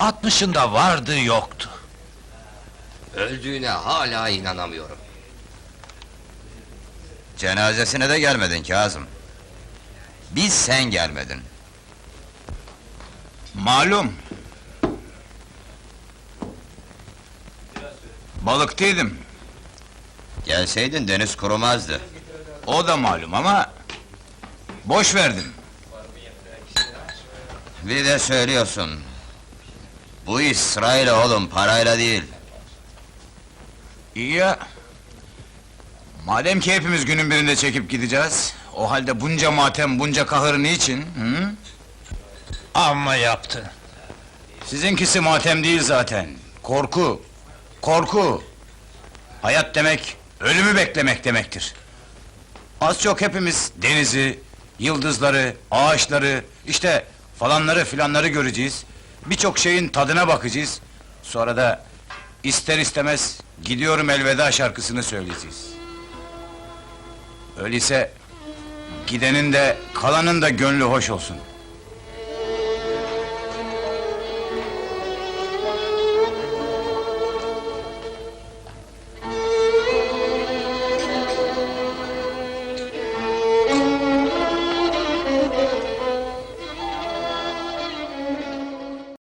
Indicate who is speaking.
Speaker 1: Altmışında vardı yoktu.
Speaker 2: Öldüğüne hala inanamıyorum.
Speaker 3: Cenazesine de gelmedin Kazım. Biz sen gelmedin.
Speaker 4: Malum. Balıktaydım.
Speaker 3: Gelseydin deniz kurumazdı.
Speaker 4: O da malum ama... Boş verdim.
Speaker 3: Bir de söylüyorsun. Bu iş sırayla oğlum, parayla değil.
Speaker 4: İyi ya. Madem ki hepimiz günün birinde çekip gideceğiz... ...o halde bunca matem, bunca kahır niçin? Hı?
Speaker 1: Amma yaptın.
Speaker 4: Sizinkisi matem değil zaten. Korku. Korku. Hayat demek, ölümü beklemek demektir. Az çok hepimiz denizi, yıldızları, ağaçları, işte falanları filanları göreceğiz. Birçok şeyin tadına bakacağız. Sonra da ister istemez gidiyorum elveda şarkısını söyleyeceğiz. Öyleyse gidenin de kalanın da gönlü hoş olsun.